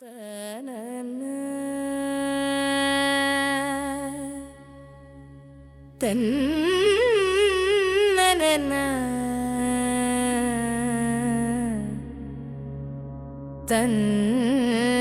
തന്നന തന്ന